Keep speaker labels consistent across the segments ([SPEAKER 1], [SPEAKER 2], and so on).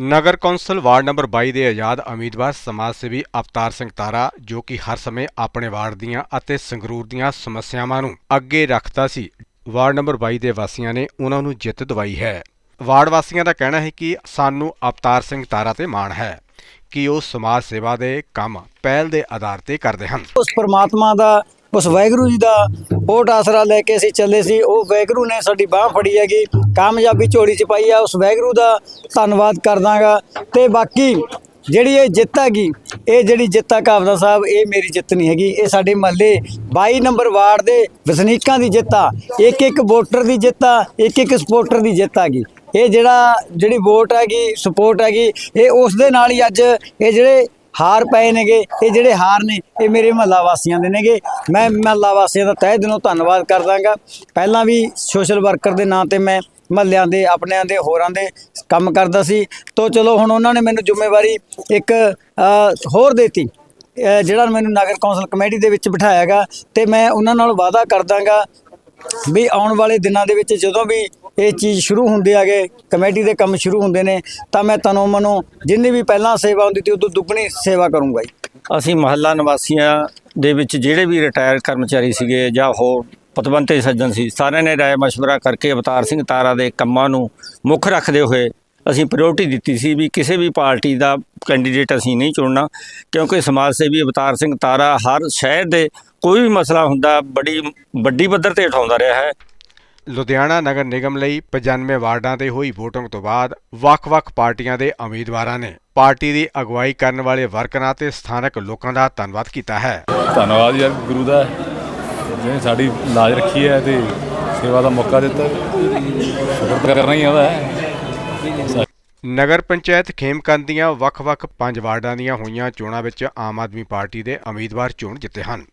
[SPEAKER 1] ਨਗਰ council ward number 22 ਦੇ ਆਜ਼ਾਦ ਉਮੀਦਵਾਰ ਸਮਾਜ ਸੇਵੀ ਅਵਤਾਰ ਸਿੰਘ ਤਾਰਾ, ਜੋ ਕਿ ਹਰ ਸਮੇਂ ਆਪਣੇ ਵਾਰਡ ਦੀਆਂ ਅਤੇ ਸੰਗਰੂਰ ਦੀਆਂ ਸਮੱਸਿਆਵਾਂ ਨੂੰ ਅੱਗੇ ਰੱਖਦਾ ਸੀ, ਵਾਰਡ ਨੰਬਰ 22 ਦੇ ਵਾਸੀਆਂ ਨੇ ਉਹਨਾਂ ਨੂੰ ਜਿੱਤ ਦਵਾਈ ਹੈ। ਵਾਰਡ ਵਾਸੀਆਂ ਦਾ ਕਹਿਣਾ ਹੈ ਕਿ ਸਾਨੂੰ ਅਵਤਾਰ ਸਿੰਘ ਤਾਰਾ ਤੇ ਮਾਣ ਹੈ ਕਿ ਉਹ ਸਮਾਜ ਸੇਵਾ ਦੇ ਕੰਮ, ਪਹਿਲ ਦੇ ਆਧਾਰ ਤੇ ਕਰਦੇ ਹਨ।
[SPEAKER 2] ਉਸ ਪ੍ਰਮਾਤਮਾ ਦਾ ਉਸ ਵਾਹਿਗੁਰੂ ਜੀ ਦਾ ਓਟ ਆਸਰਾ ਲੈ ਕੇ ਅਸੀਂ ਚੱਲੇ ਸੀ। ਉਹ ਵਾਹਿਗੁਰੂ ਨੇ ਸਾਡੀ ਬਾਹ ਫੜੀ ਹੈਗੀ। ਕਾਮਯਾਬੀ ਝੋਲੀ ਚ ਪਾਈ ਆ। ਉਸ ਵਾਹਿਗੁਰੂ ਦਾ ਧੰਨਵਾਦ ਕਰਦਾਗਾ। ਤੇ ਬਾਕੀ ਜਿਹੜੀ ਇਹ ਜਿੱਤ ਹੈਗੀ, ਇਹ ਜਿਹੜੀ ਜਿੱਤ ਆ ਕਾਬਦਾ ਸਾਹਿਬ, ਇਹ ਮੇਰੀ ਜਿੱਤ ਨਹੀਂ ਹੈਗੀ। ਇਹ ਸਾਡੇ ਮਹੱਲੇ 22 ਨੰਬਰ ਵਾਰਡ ਦੇ ਵਸਨੀਕਾਂ ਦੀ ਜਿੱਤ ਆ। ਇੱਕ ਇੱਕ ਵੋਟਰ ਦੀ ਜਿੱਤ ਆ। ਇੱਕ ਇੱਕ ਸਪੋਰਟਰ ਦੀ ਜਿੱਤ ਹੈਗੀ। ਇਹ ਜਿਹੜਾ ਜਿਹੜੀ ਵੋਟ ਹੈਗੀ, ਸਪੋਰਟ ਹੈਗੀ, ਇਹ ਉਸ ਦੇ ਨਾਲ ਹੀ ਅੱਜ ਇਹ ਜਿਹੜੇ ਹਾਰ ਪਏ ਨੇਗੇ, ਇਹ ਜਿਹੜੇ ਹਾਰ ਨੇ, ਇਹ ਮੇਰੇ ਮਹੱਲਾ ਵਾਸੀਆਂ ਦੇ ਨੇਗੇ। ਮੈਂ ਮਹੱਲਾ ਵਾਸੀਆਂ ਦਾ ਤਹਿ ਦਿਲੋਂ ਧੰਨਵਾਦ ਕਰਦਾਗਾ ਪਹਿਲਾਂ ਵੀ ਸੋਸ਼ਲ ਵਰਕਰ ਦੇ ਨਾਂ ਤੇ ਮੈਂ ਮਹੱਲਿਆਂ ਦੇ, ਆਪਣਿਆਂ ਦੇ, ਹੋਰਾਂ ਦੇ ਕੰਮ ਕਰਦਾ ਸੀ। ਤੋਂ ਚਲੋ, ਹੁਣ ਉਹਨਾਂ ਨੇ ਮੈਨੂੰ ਜ਼ਿੰਮੇਵਾਰੀ ਇੱਕ ਹੋਰ ਦੇਤੀ। ਜਿਹੜਾ ਮੈਨੂੰ ਨਗਰ ਕੌਂਸਲ ਕਮੇਟੀ ਦੇ ਵਿੱਚ ਬਿਠਾਇਆਗਾ ਤੇ ਮੈਂ ਉਹਨਾਂ ਨਾਲ ਵਾਅਦਾ ਕਰਦਾਗਾ ਵੀ ਆਉਣ ਵਾਲੇ ਦਿਨਾਂ ਦੇ ਵਿੱਚ ਜਦੋਂ ਵੀ ਇਹ ਚੀਜ਼ ਸ਼ੁਰੂ ਹੁੰਦੇ ਆਗੇ, ਕਮੇਟੀ ਦੇ ਕੰਮ ਸ਼ੁਰੂ ਹੁੰਦੇ ਨੇ, ਤਾਂ ਮੈਂ ਤਨੋਂ ਮਨੋਂ ਜਿੰਨੀ ਵੀ ਪਹਿਲਾਂ ਸੇਵਾ ਹੁੰਦੀ ਸੀ, ਉਦੋਂ ਦੁੱਗਣੀ ਸੇਵਾ ਕਰੂੰਗਾ ਜੀ।
[SPEAKER 3] ਅਸੀਂ ਮਹੱਲਾ ਨਿਵਾਸੀਆਂ ਦੇ ਵਿੱਚ ਜਿਹੜੇ ਵੀ ਰਿਟਾਇਰ ਕਰਮਚਾਰੀ ਸੀਗੇ ਜਾਂ ਹੋਰ ਪਤਵੰਤੇ ਸੱਜਣ ਸੀ, ਸਾਰਿਆਂ ਨੇ ਰਾਏ ਮਸ਼ਵਰਾ ਕਰਕੇ ਅਵਤਾਰ ਸਿੰਘ ਤਾਰਾ ਦੇ ਕੰਮਾਂ ਨੂੰ ਮੁੱਖ ਰੱਖਦੇ ਹੋਏ ਅਸੀਂ ਪ੍ਰਾਇੋਰਟੀ ਦਿੱਤੀ ਸੀ ਵੀ ਕਿਸੇ ਵੀ ਪਾਰਟੀ ਦਾ ਕੈਂਡੀਡੇਟ ਅਸੀਂ ਨਹੀਂ ਚੁਣਨਾ, ਕਿਉਂਕਿ ਸਮਾਜ ਸੇਵੀ ਅਵਤਾਰ ਸਿੰਘ ਤਾਰਾ ਹਰ ਸ਼ਹਿਰ ਦੇ ਕੋਈ ਵੀ ਮਸਲਾ ਹੁੰਦਾ, ਬੜੀ, ਵੱਡੀ ਪੱਧਰ ਤੇ ਉਠਾਉਂਦਾ ਰਿਹਾ ਹੈ।
[SPEAKER 1] ਲੁਧਿਆਣਾ ਨਗਰ ਨਿਗਮ ਲਈ 95 ਵਾਰਡਾਂ ਤੇ ਹੋਈ VOTING ਤੋਂ ਬਾਅਦ ਵੱਖ-ਵੱਖ ਪਾਰਟੀਆਂ ਦੇ ਉਮੀਦਵਾਰਾਂ ਨੇ ਪਾਰਟੀ ਦੀ ਅਗਵਾਈ ਕਰਨ ਵਾਲੇ ਵਰਕਰਾਂ ਤੇ ਸਥਾਨਕ ਲੋਕਾਂ ਦਾ ਧੰਨਵਾਦ ਕੀਤਾ ਹੈ।
[SPEAKER 4] ਧੰਨਵਾਦ ਯਾਰ ਗੁਰੂ ਦਾ। ਜਿਹਨੇ ਸਾਡੀ ਲਾਜ ਰੱਖੀ ਹੈ ਤੇ ਸੇਵਾ ਦਾ ਮੌਕਾ ਦਿੱਤਾ। ਸ਼ੁਕਰ ਤਾਂ ਕਰਨਾ ਹੀ ਆ ਉਹਦਾ। ਹੈ
[SPEAKER 1] ਨਗਰ ਪੰਚਾਇਤ ਖੇਮਕੰਦ ਦੀਆਂ ਵੱਖ-ਵੱਖ ਪੰਜ ਵਾਰਡਾਂ ਦੀਆਂ ਹੋਈਆਂ ਚੋਣਾਂ ਵਿੱਚ ਆਮ ਆਦਮੀ ਪਾਰਟੀ ਦੇ ਉਮੀਦਵਾਰ ਚੋਣ ਜਿੱਤੇ ਹਨ।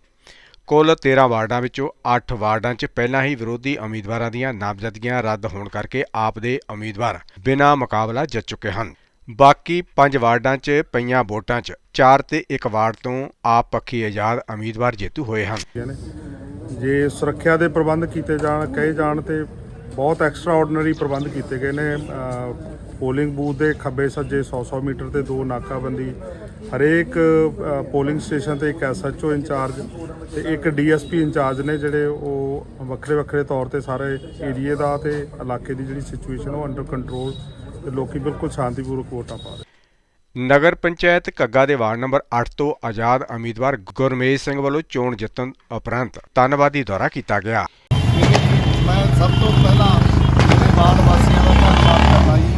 [SPEAKER 1] ਕੁੱਲ 13 ਵਾਰਡਾਂ ਵਿੱਚੋਂ 8 ਵਾਰਡਾਂ 'ਚ ਪਹਿਲਾਂ ਹੀ ਵਿਰੋਧੀ ਉਮੀਦਵਾਰਾਂ ਦੀਆਂ ਨਾਮਜ਼ਦਗੀਆਂ ਰੱਦ ਹੋਣ ਕਰਕੇ ਆਪ ਦੇ ਉਮੀਦਵਾਰ ਬਿਨਾਂ ਮੁਕਾਬਲਾ ਜਿੱਤ ਚੁੱਕੇ ਹਨ। ਬਾਕੀ 5 ਵਾਰਡਾਂ 'ਚ ਪਈਆਂ ਵੋਟਾਂ 'ਚ 4 ਤੇ 1 ਵਾਰਡ ਤੋਂ ਆਪ ਪੱਖੀ ਆਜ਼ਾਦ ਉਮੀਦਵਾਰ ਜੇਤੂ ਹੋਏ ਹਨ।
[SPEAKER 5] ਜੇ ਸੁਰੱਖਿਆ ਦੇ ਪ੍ਰਬੰਧ ਕੀਤੇ ਜਾਣ, ਕਹੇ ਜਾਣ ਤੇ ਬਹੁਤ ਐਕਸਟਰਾ ਆਰਡੀਨਰੀ ਪ੍ਰਬੰਧ ਕੀਤੇ ਗਏ ਨੇ ਪੋਲਿੰਗ ਬੂਥ ਦੇ ਖੱਬੇ ਸੱਜੇ 100-100 ਮੀਟਰ ਤੇ ਦੋ ਨਾਕਾਬੰਦੀ, ਹਰੇਕ ਪੋਲਿੰਗ ਸਟੇਸ਼ਨ ਤੇ ਇੱਕ ਐਸਐਚਓ ਇੰਚਾਰਜ ਤੇ ਇੱਕ ਡੀਐਸਪੀ ਇੰਚਾਰਜ ਨੇ ਜਿਹੜੇ ਉਹ ਵੱਖਰੇ ਵੱਖਰੇ ਤੌਰ ਤੇ ਸਾਰੇ ਏਰੀਏ ਦਾ ਤੇ ਇਲਾਕੇ ਦੀ ਜਿਹੜੀ ਸਿਚੁਏਸ਼ਨ ਉਹ ਅੰਡਰ ਕੰਟਰੋਲ ਤੇ ਲੋਕੀ ਬਿਲਕੁਲ ਸ਼ਾਂਤੀਪੂਰਵਕ ਵੋਟਾਂ ਪਾ ਰਹੇ
[SPEAKER 1] ਨਗਰ ਪੰਚਾਇਤ ਘੱਗਾ ਦੇ ਵਾਰਡ ਨੰਬਰ 8 ਤੋਂ ਆਜ਼ਾਦ ਉਮੀਦਵਾਰ ਗੁਰਮੇਜ ਸਿੰਘ ਵੱਲੋਂ ਚੋਣ ਜਿੱਤਣ ਉਪਰੰਤ ਧੰਨਵਾਦੀ ਦੌਰਾ ਕੀਤਾ ਗਿਆ।
[SPEAKER 6] ਮੈਂ ਸਭ ਤੋਂ ਪਹਿਲਾਂ ਮੇਰੇ ਵਾਰਡ ਵਾਸੀਆਂ ਦਾ ਧੰਨਵਾਦ ਕਰਦਾ ਜੀ।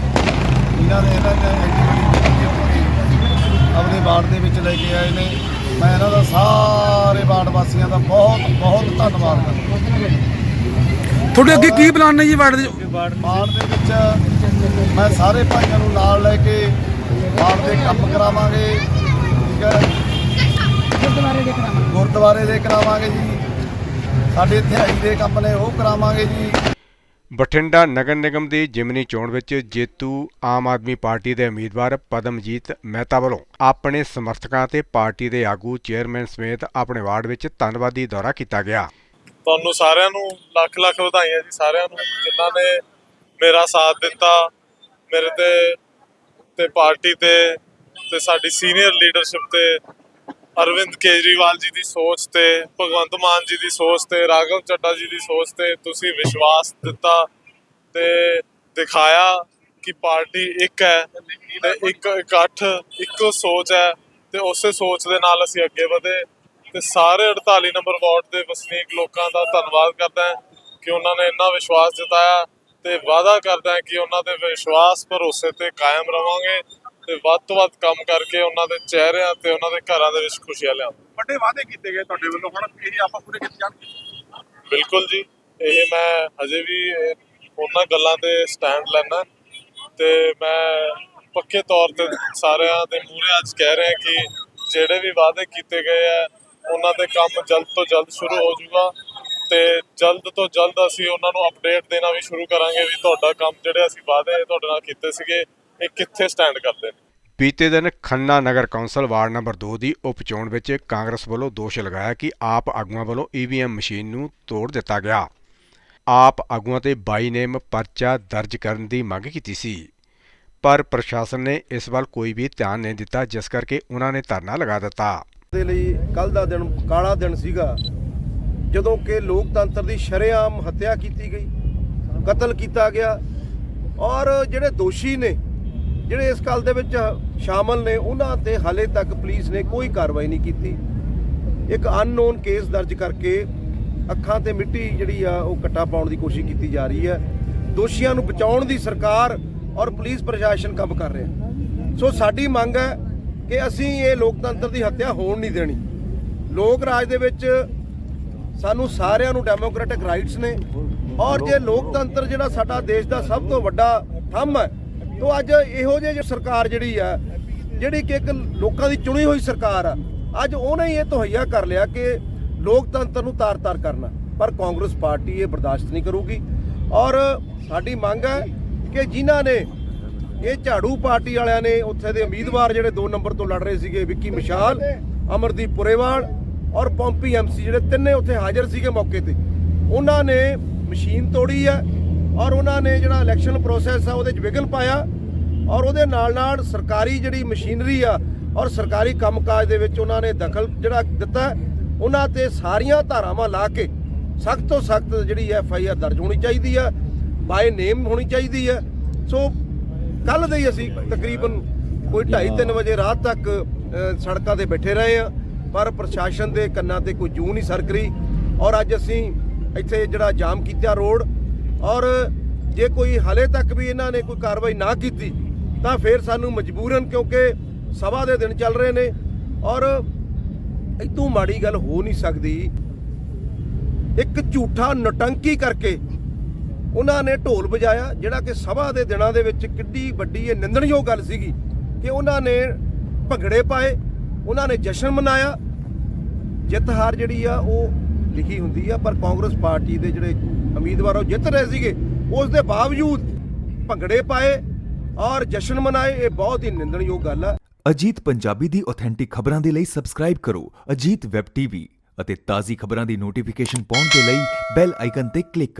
[SPEAKER 6] ਇਹਨਾਂ ਨੇ ਇਹਨਾਂ ਨੇ ਐਡੀ ਵੱਡੀ ਜ਼ਿੰਦਗੀ ਆਪਣੇ ਵਾਰਡ ਦੇ ਵਿੱਚ ਲੈ ਕੇ ਆਏ ਨੇ। ਮੈਂ ਇਹਨਾਂ ਦਾ ਸਾਰੇ ਵਾਰਡ ਵਾਸੀਆਂ ਦਾ ਬਹੁਤ ਬਹੁਤ ਧੰਨਵਾਦ ਕਰਦਾ।
[SPEAKER 7] ਤੁਹਾਡੇ ਅੱਗੇ ਕੀ ਪਲਾਨ ਨੇ ਜੀ ਵਾਰਡ ਦੇ?
[SPEAKER 6] ਵਾਰਡ ਦੇ ਵਿੱਚ ਮੈਂ ਸਾਰੇ ਭਾਈਆਂ ਨੂੰ ਨਾਲ ਲੈ ਕੇ ਵਾਰਡ ਦੇ ਕੰਮ ਕਰਾਵਾਂਗੇ। ਠੀਕ ਹੈ। ਗੁਰਦੁਆਰੇ ਦੇ ਕਰਾਵਾਂਗੇ। ਗੁਰਦੁਆਰੇ ਦੇ ਕਰਾਵਾਂਗੇ ਜੀ। ਸਾਡੇ ਇੱਥੇ ਆਈ ਦੇ ਕੰਮ ਨੇ ਉਹ ਕਰਾਵਾਂਗੇ ਜੀ।
[SPEAKER 1] ਬਠਿੰਡਾ ਨਗਰ ਨਿਗਮ ਦੀ ਜਿਮਨੀ ਚੋਣ ਵਿੱਚ ਜੇਤੂ ਆਮ ਆਦਮੀ ਪਾਰਟੀ ਦੇ ਉਮੀਦਵਾਰ ਪਦਮਜੀਤ ਮਹਿਤਾ ਵੱਲੋਂ ਆਪਣੇ ਸਮਰਥਕਾਂ ਤੇ ਪਾਰਟੀ ਦੇ ਆਗੂ ਚੇਅਰਮੈਨ ਸਮੇਤ ਆਪਣੇ ਵਾਰਡ ਵਿੱਚ ਧੰਨਵਾਦੀ ਦੌਰਾ ਕੀਤਾ ਗਿਆ।
[SPEAKER 8] ਤੁਹਾਨੂੰ ਸਾਰਿਆਂ ਨੂੰ ਲੱਖ ਲੱਖ ਵਧਾਈਆਂ ਜੀ ਸਾਰਿਆਂ ਨੂੰ ਜਿਨ੍ਹਾਂ ਨੇ ਮੇਰਾ ਸਾਥ ਦਿੱਤਾ ਮੇਰੇ ਤੇ ਤੇ ਪਾਰਟੀ ਤੇ ਤੇ ਸਾਡੀ ਸੀਨੀਅਰ ਲੀਡਰਸ਼ਿਪ ਤੇ ਅਰਵਿੰਦ ਕੇਜਰੀਵਾਲ ਜੀ ਦੀ ਸੋਚ ਤੇ, ਭਗਵੰਤ ਮਾਨ ਜੀ ਦੀ ਸੋਚ ਤੇ, ਰਾਘਵ ਚੱਡਾ ਜੀ ਦੀ ਸੋਚ ਤੇ ਤੁਸੀਂ ਵਿਸ਼ਵਾਸ ਦਿੱਤਾ ਤੇ ਦਿਖਾਇਆ ਕਿ ਪਾਰਟੀ ਇੱਕ ਹੈ ਤੇ ਇੱਕ ਇਕੱਠ, ਇੱਕੋ ਸੋਚ ਹੈ ਤੇ ਉਸੇ ਸੋਚ ਦੇ ਨਾਲ ਅਸੀਂ ਅੱਗੇ ਵਧੇ ਤੇ ਸਾਰੇ 48 ਨੰਬਰ ਵਾਰਡ ਦੇ ਵਸਨੀਕ ਲੋਕਾਂ ਦਾ ਧੰਨਵਾਦ ਕਰਦਾ ਕਿ ਉਹਨਾਂ ਨੇ ਇੰਨਾ ਵਿਸ਼ਵਾਸ ਜਤਾਇਆ ਤੇ ਵਾਅਦਾ ਕਰਦਾ ਕਿ ਉਹਨਾਂ ਦੇ ਵਿਸ਼ਵਾਸ ਭਰੋਸੇ ਤੇ ਕਾਇਮ ਰਵਾਂਗੇ। ਤੇ ਵੱਧ ਤੋਂ ਵੱਧ ਕੰਮ ਕਰਕੇ ਉਹਨਾਂ ਦੇ ਚਿਹਰਿਆਂ ਤੇ ਉਹਨਾਂ ਦੇ ਘਰਾਂ ਦੇ ਵਿੱਚ ਖੁਸ਼ੀਆਂ ਲਿਆਵਾਂਗੇ
[SPEAKER 5] ਵੱਡੇ ਵਾਅਦੇ ਕੀਤੇ ਗਏ ਤੁਹਾਡੇ ਵੱਲੋਂ ਹੁਣ ਇਹ ਆਪਾਂ ਪੂਰੇ ਕੀਤੇ ਜਾਣਗੇ।
[SPEAKER 8] ਬਿਲਕੁਲ ਜੀ ਇਹ ਮੈਂ ਹਜੇ ਵੀ ਉਹਨਾਂ ਗੱਲਾਂ ਤੇ ਸਟੈਂਡ ਲੈਣਾ ਤੇ ਮੈਂ ਪੱਕੇ ਤੌਰ ਤੇ ਸਾਰਿਆਂ ਦੇ ਮੂਹਰੇ ਅੱਜ ਕਹਿ ਰਿਹਾ ਕਿ ਜਿਹੜੇ ਵੀ ਵਾਅਦੇ ਕੀਤੇ ਗਏ ਆ ਉਹਨਾਂ ਦੇ ਕੰਮ ਜਲਦ ਤੋਂ ਜਲਦ ਸ਼ੁਰੂ ਹੋ ਜਾਊਗਾ। ਤੇ ਜਲਦ ਤੋਂ ਜਲਦ ਅਸੀਂ ਉਹਨਾਂ ਨੂੰ ਅਪਡੇਟ ਦੇਣਾ ਵੀ ਸ਼ੁਰੂ ਕਰਾਂਗੇ ਵੀ ਤੁਹਾਡਾ ਕੰਮ ਜਿਹੜੇ ਅਸੀਂ ਵਾਅਦੇ ਤੁਹਾਡੇ ਨਾਲ ਕੀਤੇ ਸੀਗੇ ਇਹ ਕਿੱਥੇ ਸਟੈਂਡ ਕਰਦੇ ਨੇ?
[SPEAKER 1] ਬੀਤੇ ਦਿਨ ਖੰਨਾ ਨਗਰ ਕੌਂਸਲ ਵਾਰਡ ਨੰਬਰ 2 ਦੀ ਉਪ ਚੋਣ ਵਿੱਚ ਕਾਂਗਰਸ ਵੱਲੋਂ ਦੋਸ਼ ਲਗਾਇਆ ਕਿ ਆਪ ਆਗੂਆਂ ਵੱਲੋਂ ਈਵੀਐਮ ਮਸ਼ੀਨ ਨੂੰ ਤੋੜ ਦਿੱਤਾ ਗਿਆ। ਆਪ ਆਗੂਆਂ ਤੇ 22 ਨੇਮ ਪਰਚਾ ਦਰਜ ਕਰਨ ਦੀ ਮੰਗ ਕੀਤੀ ਸੀ। ਪਰ ਪ੍ਰਸ਼ਾਸਨ ਨੇ ਇਸ ਵੱਲ ਕੋਈ ਵੀ ਧਿਆਨ ਨਹੀਂ ਦਿੱਤਾ ਜਿਸ ਕਰਕੇ ਉਹਨਾਂ ਨੇ ਧਰਨਾ ਲਗਾ ਦਿੱਤਾ।
[SPEAKER 6] ਦੇ ਲਈ ਕੱਲ ਦਾ ਦਿਨ ਕਾਲਾ ਦਿਨ ਸੀਗਾ ਜਦੋਂ ਕਿ ਲੋਕਤੰਤਰ ਦੀ ਸ਼ਰੇਆਮ ਹੱਤਿਆ ਕੀਤੀ ਗਈ ਕਤਲ ਕੀਤਾ ਗਿਆ ਔਰ ਜਿਹੜੇ ਦੋਸ਼ੀ ਨੇ ਜਿਹੜੇ ਇਸ ਗੱਲ ਦੇ ਵਿੱਚ ਸ਼ਾਮਲ ਨੇ, ਉਹਨਾਂ ਤੇ ਹਾਲੇ ਤੱਕ ਪੁਲਿਸ ਨੇ ਕੋਈ ਕਾਰਵਾਈ ਨਹੀਂ ਕੀਤੀ। ਇੱਕ ਅਨਨੋਨ ਕੇਸ ਦਰਜ ਕਰਕੇ ਅੱਖਾਂ ਤੇ ਮਿੱਟੀ ਜਿਹੜੀ ਆ, ਉਹ ਕੱਟਾ ਪਾਉਣ ਦੀ ਕੋਸ਼ਿਸ਼ ਕੀਤੀ ਜਾ ਰਹੀ ਹੈ। ਦੋਸ਼ੀਆਂ ਨੂੰ ਬਚਾਉਣ ਦੀ ਸਰਕਾਰ ਔਰ ਪੁਲਿਸ ਪ੍ਰਸ਼ਾਸਨ ਕੰਮ ਕਰ ਰਿਹਾ ਸੋ ਸਾਡੀ ਮੰਗ ਹੈ ਕਿ ਅਸੀਂ ਇਹ ਲੋਕਤੰਤਰ ਦੀ ਹੱਤਿਆ ਹੋਣ ਨਹੀਂ ਦੇਣੀ। ਲੋਕ ਰਾਜ ਦੇ ਵਿੱਚ ਸਾਨੂੰ ਸਾਰਿਆਂ ਨੂੰ ਡੈਮੋਕ੍ਰੈਟਿਕ ਰਾਈਟਸ ਨੇ। ਔਰ ਜੇ ਲੋਕਤੰਤਰ ਜਿਹੜਾ ਸਾਡਾ ਦੇਸ਼ ਦਾ ਸਭ ਤੋਂ ਵੱਡਾ ਥੰਮ ਹੈ ਤੋਂ ਅੱਜ ਇਹੋ ਜਿਹੇ ਸਰਕਾਰ ਜਿਹੜੀ ਆ, ਜਿਹੜੀ ਕਿ ਇੱਕ ਲੋਕਾਂ ਦੀ ਚੁਣੀ ਹੋਈ ਸਰਕਾਰ ਆ, ਅੱਜ ਉਹਨੇ ਇਹ ਤਹਈਆ ਕਰ ਲਿਆ ਕਿ ਲੋਕਤੰਤਰ ਨੂੰ ਤਾਰ-ਤਾਰ ਕਰਨਾ। ਪਰ ਕਾਂਗਰਸ ਪਾਰਟੀ ਇਹ ਬਰਦਾਸ਼ਤ ਨਹੀਂ ਕਰੂਗੀ। ਔਰ ਸਾਡੀ ਮੰਗ ਹੈ ਕਿ ਜਿਨ੍ਹਾਂ ਨੇ ਇਹ ਝਾੜੂ ਪਾਰਟੀ ਵਾਲਿਆਂ ਨੇ ਉੱਥੇ ਦੇ ਉਮੀਦਵਾਰ ਜਿਹੜੇ 2 ਨੰਬਰ ਤੋਂ ਲੜ ਰਹੇ ਸੀਗੇ, ਵਿੱਕੀ ਮਿਸ਼ਾਲ, ਅਮਰਦੀਪ ਪੁਰੇਵਾਲ ਔਰ ਪੌਂਪੀ ਐਮਸੀ ਜਿਹੜੇ ਤਿੰਨੇ ਉੱਥੇ ਹਾਜ਼ਰ ਸੀਗੇ ਮੌਕੇ ਤੇ। ਉਹਨਾਂ ਨੇ ਮਸ਼ੀਨ ਤੋੜੀ ਹੈ। ਔਰ ਉਹਨਾਂ ਨੇ ਜਿਹੜਾ ਇਲੈਕਸ਼ਨ ਪ੍ਰੋਸੈਸ ਆ, ਉਹਦੇ 'ਚ ਵਿਘਨ ਪਾਇਆ ਔਰ ਉਹਦੇ ਨਾਲ ਨਾਲ ਸਰਕਾਰੀ ਜਿਹੜੀ ਮਸ਼ੀਨਰੀ ਆ ਔਰ ਸਰਕਾਰੀ ਕੰਮਕਾਜ ਦੇ ਵਿੱਚ ਉਹਨਾਂ ਨੇ ਦਖਲ ਜਿਹੜਾ ਦਿੱਤਾ ਉਹਨਾਂ ਤੇ ਸਾਰੀਆਂ ਧਾਰਾਵਾਂ ਲਾ ਕੇ ਸਖਤ ਤੋਂ ਸਖਤ ਜਿਹੜੀ ਐਫ ਆਈ ਆਰ ਦਰਜ ਹੋਣੀ ਚਾਹੀਦੀ ਆ ਬਾਏ ਨੇਮ ਹੋਣੀ ਚਾਹੀਦੀ ਆ। ਸੋ ਕੱਲ ਦੇ ਹੀ ਅਸੀਂ ਤਕਰੀਬਨ ਕੋਈ 2:30 ਵਜੇ ਰਾਤ ਤੱਕ ਸੜਕਾਂ ਤੇ ਬੈਠੇ ਰਹੇ ਆ ਪਰ ਪ੍ਰਸ਼ਾਸਨ ਦੇ ਕੰਨਾਂ ਤੇ ਕੋਈ ਜੂ ਨਹੀਂ ਸਰਕਰੀ ਔਰ ਅੱਜ ਅਸੀਂ ਇੱਥੇ ਜਿਹੜਾ ਜਾਮ ਕੀਤਾ ਰੋਡ ਔਰ ਜੇ ਕੋਈ ਹਲੇ ਤੱਕ ਵੀ ਇਹਨਾਂ ਨੇ ਕੋਈ ਕਾਰਵਾਈ ਨਾ ਕੀਤੀ, ਤਾਂ ਫਿਰ ਸਾਨੂੰ ਮਜਬੂਰਨ ਕਿਉਂਕਿ ਸਭਾ ਦੇ ਦਿਨ ਚੱਲ ਰਹੇ ਨੇ ਔਰ ਇਤੋਂ ਮਾੜੀ ਗੱਲ ਹੋ ਨਹੀਂ ਸਕਦੀ। ਇੱਕ ਝੂਠਾ ਨਟੰਕੀ ਕਰਕੇ ਉਹਨਾਂ ਨੇ ਢੋਲ ਵਜਾਇਆ, ਜਿਹੜਾ ਕਿ ਸਭਾ ਦੇ ਦਿਨਾਂ ਦੇ ਵਿੱਚ ਕਿੱਡੀ ਵੱਡੀ ਇਹ ਨਿੰਦਣਯੋਗ ਗੱਲ ਸੀਗੀ ਕਿ ਉਹਨਾਂ ਨੇ ਭੰਗੜੇ ਪਾਏ, ਉਹਨਾਂ ਨੇ ਜਸ਼ਨ ਮਨਾਇਆ। ਜਿੱਤ ਹਾਰ ਜਿਹੜੀ ਆ ਉਹ ਲਿਖੀ ਹੁੰਦੀ ਆ, ਪਰ ਕਾਂਗਰਸ ਪਾਰਟੀ ਦੇ ਜਿਹੜੇ ਉਮੀਦਵਾਰ ਉਹ ਜਿੱਤ ਰਹੇ ਸੀਗੇ, ਉਸ ਦੇ ਬਾਵਜੂਦ ਭੰਗੜੇ ਪਾਏ ਔਰ ਜਸ਼ਨ ਮਨਾਏ, ਇਹ ਬਹੁਤ ਹੀ ਨਿੰਦਣਯੋਗ ਗੱਲ ਹੈ
[SPEAKER 9] ਅਜੀਤ ਪੰਜਾਬੀ ਦੀ ਆਥੈਂਟਿਕ ਖਬਰਾਂ ਦੇ ਲਈ ਸਬਸਕ੍ਰਾਈਬ ਕਰੋ ਅਜੀਤ ਵੈਬ ਟੀਵੀ ਅਤੇ ਤਾਜ਼ੀ ਖਬਰਾਂ ਦੀ ਨੋਟੀਫਿਕੇਸ਼ਨ ਪਾਉਣ ਦੇ ਲਈ ਬੈਲ ਆਈਕਨ ਤੇ ਕਲਿੱਕ ਕਰੋ।